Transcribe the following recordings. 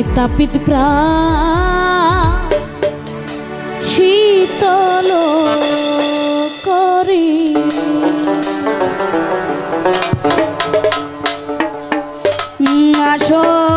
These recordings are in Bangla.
করে তাপিত প্রাণ শীতল করি। আসো।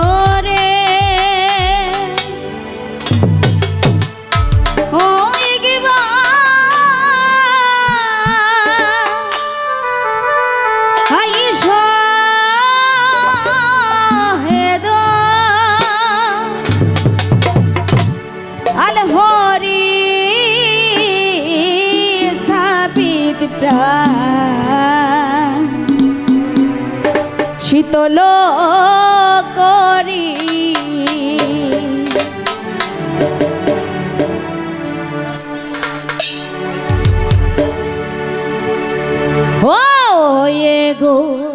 স্থাপিত প্রাণ। শীতল করি। ও এগো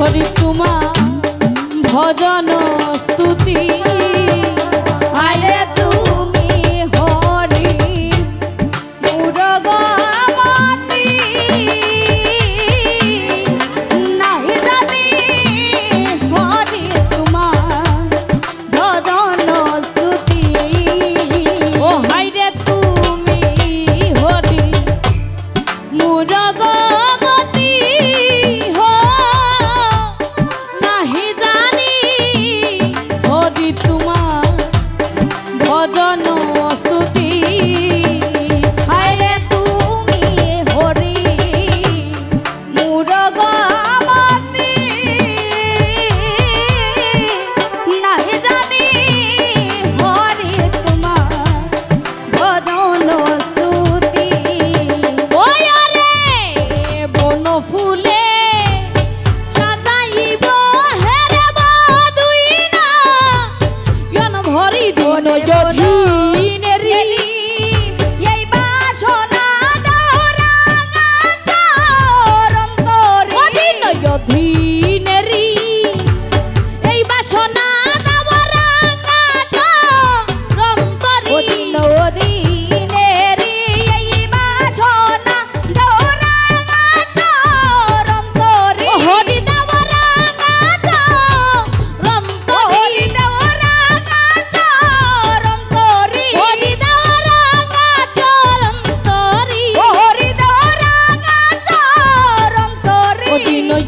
ধরি তোমা ভজন স্তুতি।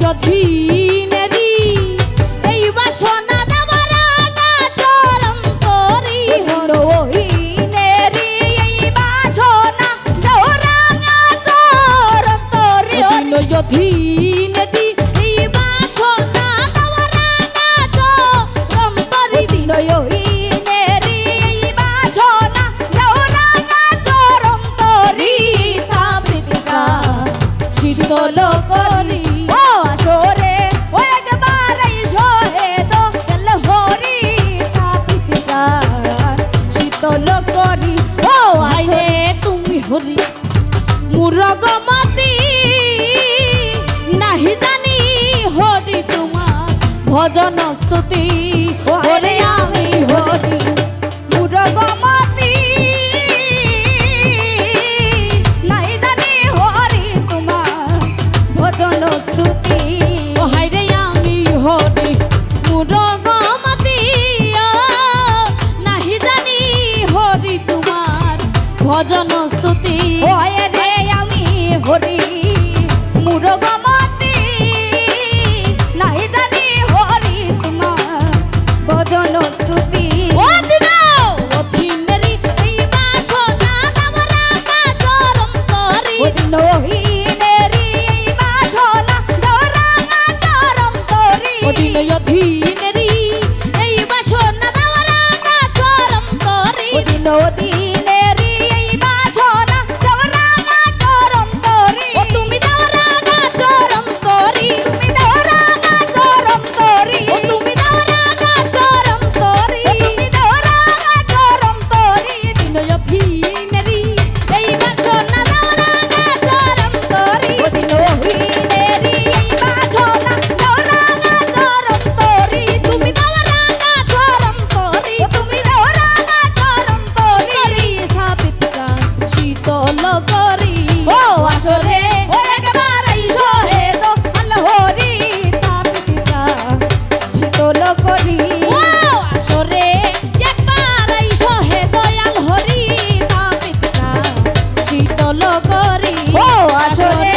যদি মুরগমতি নাহি জানি হরি তোমার ভজন স্তুতি। হরে আমি হরি মুরগমতি নাহি জানি হরি তোমার ভজন স্তুতি। হরে আমি হরি মুরগ ভজন আসলে করি। ও আসলে